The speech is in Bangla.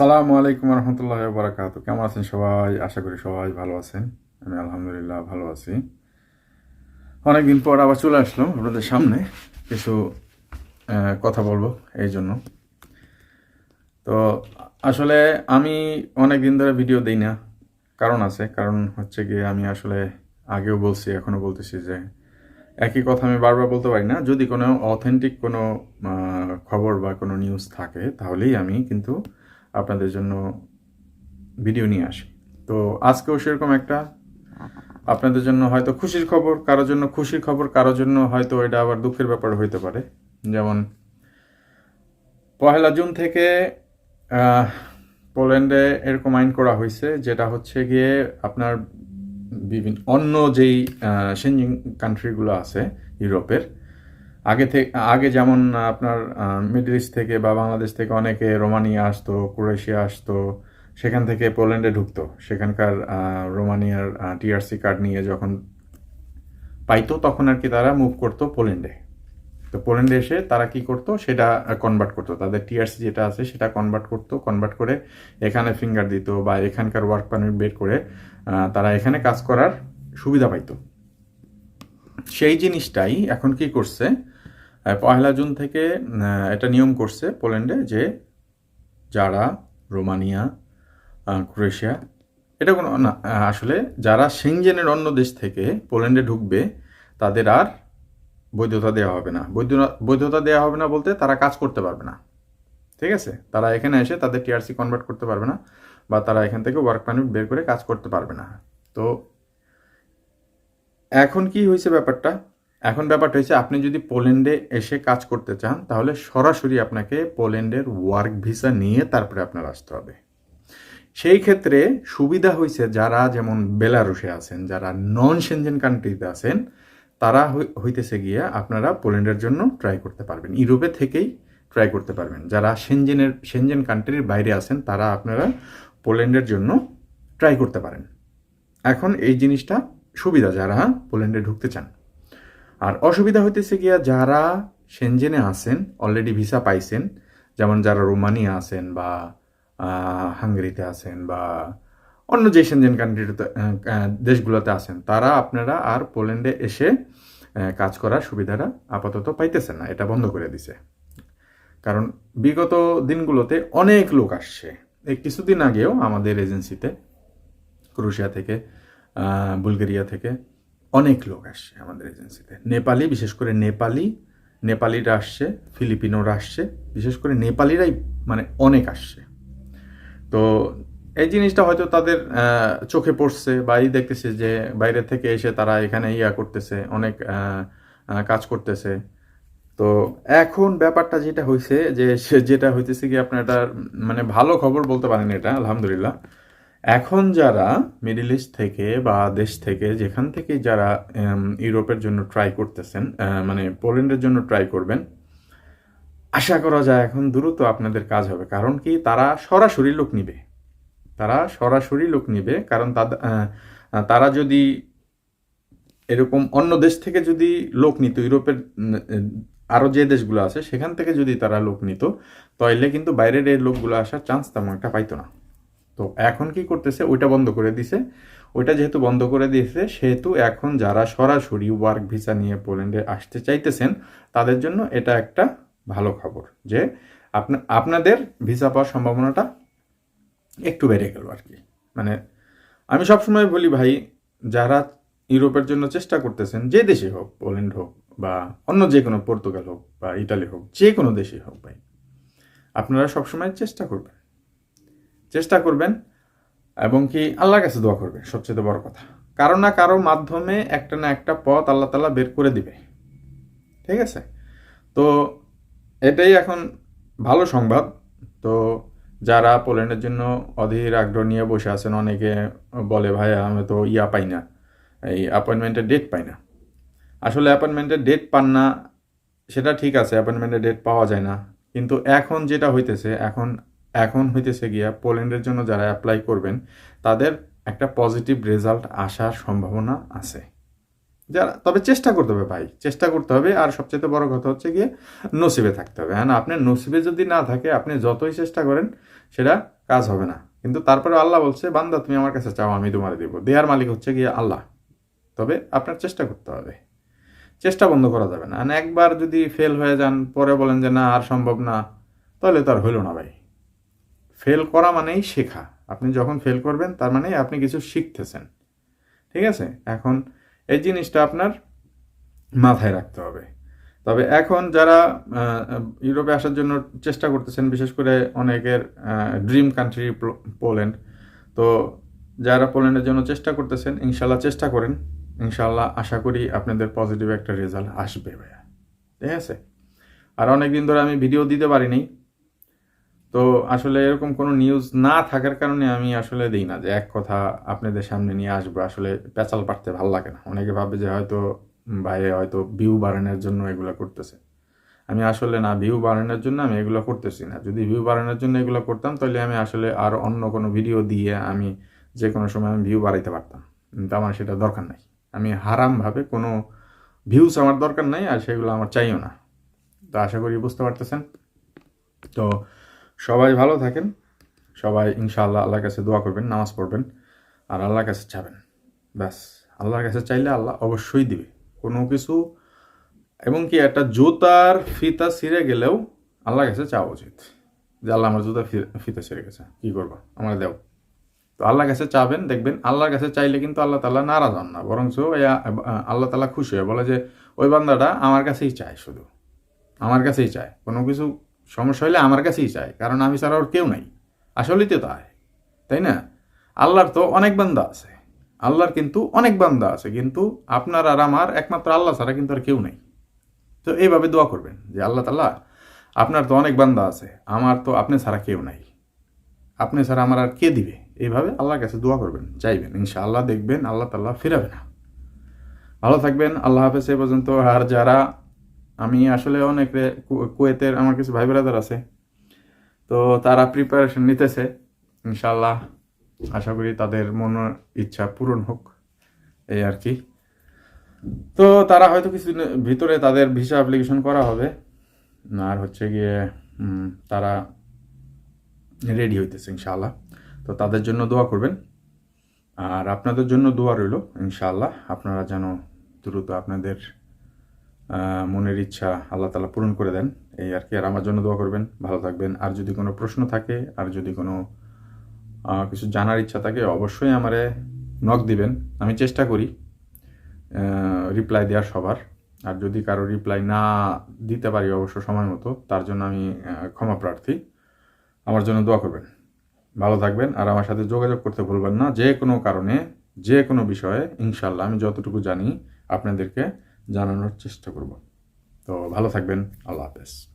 আসসালামু আলাইকুম রহমতুল্লাহ বারাকাতু কেমন আছেন সবাই? আশা করি সবাই ভালো আছেন। আমি আলহামদুলিল্লাহ ভালো আছি। অনেকদিন পর আবার চলে আসলাম আপনাদের সামনে। কিছু কথা বলব এই জন্য। তো আসলে আমি অনেক দিন ধরে ভিডিও দিই না। কারণ আছে। কারণ হচ্ছে গিয়ে আমি আসলে আগেও বলছি এখনও বলতেছি যে একই কথা আমি বারবার বলতে পারি না। যদি কোনো অথেন্টিক কোনো খবর বা কোনো নিউজ থাকে, তাহলেই আমি কিন্তু আপনাদের জন্য ভিডিও নিয়ে আসি। তো আজকেও সেরকম একটা আপনাদের জন্য হয়তো খুশির খবর, কারোর জন্য খুশির খবর, কারোর জন্য হয়তো এটা আবার দুঃখের ব্যাপার হইতে পারে। যেমন পহেলা জুন থেকে পোল্যান্ডে এরকম আইন করা হয়েছে যেটা হচ্ছে গিয়ে আপনার বিভিন্ন অন্য যেই সেঞ্জিং কান্ট্রিগুলো আছে, ইউরোপের আগে থেকে আগে যেমন আপনার মিডল ইস্ট থেকে বা বাংলাদেশ থেকে অনেকে রোমানিয়া আসতো, ক্রোয়েশিয়া আসতো, সেখান থেকে পোল্যান্ডে ঢুকতো। সেখানকার রোমানিয়ার টিআরসি কার্ড নিয়ে যখন পাইতো, তখন আর কি তারা মুভ করতো পোল্যান্ডে। তো পোল্যান্ডে এসে তারা কি করতো? সেটা কনভার্ট করতো। তাদের টিআরসি যেটা আছে, সেটা কনভার্ট করতো। কনভার্ট করে এখানে ফিঙ্গার দিত বা এখানকার ওয়ার্ক পারমিট বের করে তারা এখানে কাজ করার সুবিধা পাইতো। সেই জিনিসটাই এখন কি করছে? পহেলা জুন থেকে এটা নিয়ম করছে পোল্যান্ডে যে যারা রোমানিয়া ক্রোয়েশিয়া, এটা কোনো, না আসলে যারা সেনজেনের অন্য দেশ থেকে পোল্যান্ডে ঢুকবে, তাদের আর বৈধতা দেওয়া হবে না। বৈধ- বৈধতা দেওয়া হবে না বলতে তারা কাজ করতে পারবে না। ঠিক আছে? তারা এখানে এসে তাদের টিআরসি কনভার্ট করতে পারবে না বা তারা এখান থেকে ওয়ার্ক পারমিট বের করে কাজ করতে পারবে না। তো এখন কি হয়েছে ব্যাপারটা? এখন ব্যাপারটা হয়েছে, আপনি যদি পোল্যান্ডে এসে কাজ করতে চান, তাহলে সরাসরি আপনাকে পোল্যান্ডের ওয়ার্ক ভিসা নিয়ে তারপরে আপনার আসতে হবে। সেই ক্ষেত্রে সুবিধা হয়েছে যারা যেমন বেলারুশে আছেন, যারা নন সেনজেন কান্ট্রিতে আছেন, তারা হই- হইতেছে গিয়ে আপনারা পোল্যান্ডের জন্য ট্রাই করতে পারবেন। ইউরোপে থেকেই ট্রাই করতে পারবেন। যারা সেনজেনের সেনজেন কান্ট্রির বাইরে আছেন, তারা আপনারা পোল্যান্ডের জন্য ট্রাই করতে পারেন। এখন এই জিনিসটা সুবিধা যারা পোল্যান্ডে ঢুকতে চান। আর অসুবিধা হইতেছে গিয়া যারা সেনজেনে আছেন অলরেডি ভিসা পাইছেন, যেমন যারা রোমানিয়া আছেন বা হাঙ্গেরিতে আছেন বা অন্য যে সেনজেন কান্ট্রিতে দেশগুলোতে আছেন, তারা আপনারা আর পোল্যান্ডে এসে কাজ করার সুবিধাটা আপাতত পাইতেছেন না, এটা বন্ধ করে দিছে। কারণ বিগত দিনগুলোতে অনেক লোক আসছে। এই কিছুদিন আগেও আমাদের এজেন্সিতে ক্রোশিয়া থেকে বুলগেরিয়া থেকে অনেক লোক আসছে আমাদের এজেন্সিতে। নেপালি, বিশেষ করে নেপালি, নেপালিরা আসছে, ফিলিপিনোরা আসছে, বিশেষ করে নেপালিরাই মানে অনেক আসছে। তো এই জিনিসটা হয়তো তাদের চোখে পড়ছে বা এই দেখতেছে যে বাইরে থেকে এসে তারা এখানে ইয়া করতেছে, অনেক কাজ করতেছে। তো এখন ব্যাপারটা যেটা হয়েছে যে যেটা হইতেছে কি আপনার মানে ভালো খবর বলতে পারেন এটা, আলহামদুলিল্লাহ। এখন যারা মিডিল ইস্ট থেকে বা দেশ থেকে, যেখান থেকে যারা ইউরোপের জন্য ট্রাই করতেছেন মানে পোল্যান্ডের জন্য ট্রাই করবেন, আশা করা যায় এখন দ্রুত আপনাদের কাজ হবে। কারণ কি? তারা সরাসরি লোক নিবে। তারা সরাসরি লোক নিবে। কারণ তারা যদি এরকম অন্য দেশ থেকে যদি লোক নিত, ইউরোপের আরও যে দেশগুলো আছে, সেখান থেকে যদি তারা লোক নিত, তাইলে কিন্তু বাইরের এই লোকগুলো আসার চান্স তেমন একটা পাইতো না। তো এখন কি করতেছে? ওইটা বন্ধ করে দিছে। ওইটা যেহেতু বন্ধ করে দিয়েছে সেহেতু এখন যারা সরাসরি ওয়ার্ক ভিসা নিয়ে পোল্যান্ডে আসতে চাইতেছেন, তাদের জন্য এটা একটা ভালো খবর যে আপনা, আপনাদের ভিসা পাওয়ার সম্ভাবনাটা একটু বেড়ে গেল আর কি। মানে আমি সবসময় বলি ভাই, যারা ইউরোপের জন্য চেষ্টা করতেছেন, যে দেশে হোক, পোল্যান্ড হোক বা অন্য যে কোনো পর্তুগাল হোক বা ইটালি হোক যে কোনো দেশে হোক ভাই, আপনারা সবসময় চেষ্টা করবেন। চেষ্টা করবেন এবং কি আল্লাহর কাছে দোয়া করবেন, সবচেয়ে বড় কথা। কারও না কারও মাধ্যমে একটা না একটা পথ আল্লাহ তালা বের করে দিবে। ঠিক আছে? তো এটাই এখন ভালো সংবাদ। তো যারা পোল্যান্ডের জন্য অধীর আগ্রহ নিয়ে বসে আছেন, অনেকে বলে, ভাই, আমি তো ইয়া পাই না। এই অ্যাপয়েন্টমেন্টের ডেট পাই না। আসলে অ্যাপয়েন্টমেন্টের ডেট পান না, সেটা ঠিক আছে অ্যাপয়েন্টমেন্টের ডেট পাওয়া যায় না। কিন্তু এখন যেটা হইতেছে, এখন এখন হইতেছে গিয়া পোল্যান্ডের জন্য যারা অ্যাপ্লাই করবেন, তাদের একটা পজিটিভ রেজাল্ট আসার সম্ভাবনা আছে। যারা তবে চেষ্টা করতে হবে ভাই, চেষ্টা করতে হবে। আর সবচেয়ে বড় কথা হচ্ছে গিয়ে নসিবে থাকতে হবে। হ্যাঁ না আপনার নসিবে যদি না থাকে, আপনি যতই চেষ্টা করেন, সেটা কাজ হবে না। কিন্তু তারপরে আল্লাহ বলছে, বান্দা, তুমি আমার কাছে চাও, আমি তোমার দিব। দেয়ার মালিক হচ্ছে গিয়ে আল্লাহ। তবে আপনার চেষ্টা করতে হবে। চেষ্টা বন্ধ করা যাবে না। একবার যদি ফেল হয়ে যান, পরে বলেন যে, না, আর সম্ভব না, তাহলে তো আর হইল না ভাই। ফেল করা মানেই শেখা। আপনি যখন ফেল করবেন, তার মানে আপনি কিছু শিখতেছেন। ঠিক আছে? এখন এই জিনিসটা আপনার মাথায় রাখতে হবে। তবে এখন যারা ইউরোপে আসার জন্য চেষ্টা করতেছেন, বিশেষ করে অনেকের ড্রিম কান্ট্রি পোল্যান্ড, তো যারা পোল্যান্ডের জন্য চেষ্টা করতেছেন, ইনশাল্লাহ চেষ্টা করেন। ইনশাল্লাহ আশা করি আপনাদের পজিটিভ একটা রেজাল্ট আসবে, ভাইয়া। ঠিক আছে? আর অনেক দিন ধরে আমি ভিডিও দিতে পারিনি। তো আসলে এরকম কোনো নিউজ না থাকার কারণে আমি আসলে দিই না যে এক কথা আপনাদের সামনে নিয়ে আসব। আসলে পেঁচাল পারতে ভালো লাগে না। অনেকে ভাবে যে হয়তো ভাই হয়তো ভিউ বাড়ানোর জন্য এগুলো করতেছে। আমি আসলে না ভিউ বাড়ানোর জন্য আমি এগুলো করতেছি না। যদি ভিউ বাড়ানোর জন্য এগুলো করতাম তাহলে আমি আসলে আর অন্য কোনো ভিডিও দিয়ে আমি যে কোনো সময় আমি ভিউ বাড়াইতে পারতাম। কিন্তু আমার সেটা দরকার নাই। আমি হারামভাবে কোনো ভিউস আমার দরকার নাই আর সেগুলো আমার চাইও না। তো আশা করি বুঝতে পারতেছেন। তো সবাই ভালো থাকেন। সবাই ইনশাআল্লাহ আল্লাহর কাছে দোয়া করবেন, নামাজ পড়বেন আর আল্লাহর কাছে চাবেন। ব্যাস, আল্লাহর কাছে চাইলে আল্লাহ অবশ্যই দিবে। কোনো কিছু এবং কি একটা জুতার ফিতা ছিঁড়ে গেলেও আল্লাহর কাছে চাওয়া উচিত যে আল্লাহ আমার জুতার ফি- ফিতা ছিঁড়ে গেছে। কী করব? আমার দেও। তো আল্লাহর কাছে চাবেন, দেখবেন আল্লাহর কাছে চাইলে কিন্তু আল্লাহ তালা নারাজ হন না। বরঞ্চ আল্লাহ তালা খুশি হয়। বলে যে, ওই বান্দাটা আমার কাছেই চায় শুধু। আমার কাছেই চায়। কোনো কিছু সমস্যা হলে আমার কাছেই চায়, কারণ আমি ছাড়া ওর কেউ নাই। আসলেই তো তাই তাই না? আল্লাহর তো অনেক বান্দা আছে, আল্লাহর কিন্তু অনেক বান্দা আছে, কিন্তু আপনার আর আমার একমাত্র আল্লাহ ছাড়া কিন্তু আর কেউ নেই। তো এইভাবে দোয়া করবেন যে, আল্লাহ তাল্লাহ আপনার তো অনেক বান্দা আছে, আমার তো আপনি ছাড়া কেউ নাই। আপনি ছাড়া আমার আর কে দিবে? এইভাবে আল্লাহর কাছে দোয়া করবেন, চাইবেন, ইনশাআল্লাহ দেখবেন আল্লাহ তাল্লাহ ফিরাবে না। ভালো থাকবেন, আল্লাহ হাফেজ, এ পর্যন্ত। আর যারা আমি আসলে অনেক কুয়েতের আমার কিছু ভাই ব্রাদার আছে। তো তারা প্রিপারেশন নিতেছে ইনশাল্লাহ আশা করি তাদের মনের ইচ্ছা পূরণ হোক, এই আর কি। তো তারা হয়তো কিছু ভিতরে তাদের ভিসা অ্যাপ্লিকেশন করা হবে। আর হচ্ছে গিয়ে তারা রেডি হইতেছে, ইনশাআল্লাহ। তো তাদের জন্য দোয়া করবেন। আর আপনাদের জন্য দোয়া রইল, ইনশাআল্লাহ। আপনারা যেন দ্রুত আপনাদের মনের ইচ্ছা আল্লাহ তালা পূরণ করে দেন, এই আর কি। আর আমার জন্য দোয়া করবেন, ভালো থাকবেন। আর যদি কোনো প্রশ্ন থাকে, আর যদি কোনো কিছু জানার ইচ্ছা থাকে, অবশ্যই আমারে নক দিবেন। আমি চেষ্টা করি রিপ্লাই দেওয়ার সবার। আর যদি কারও রিপ্লাই না দিতে পারি অবশ্য সময় মতো, তার জন্য আমি ক্ষমা প্রার্থী। আমার জন্য দোয়া করবেন। ভালো থাকবেন। আর আমার সাথে যোগাযোগ করতে ভুলবেন না। যে কোনো কারণে, যে কোনো বিষয়ে ইনশাল্লাহ আমি যতটুকু জানি, আপনাদেরকে জানানোর চেষ্টা করব। তো ভালো থাকবেন আল্লাহ হাফেজ।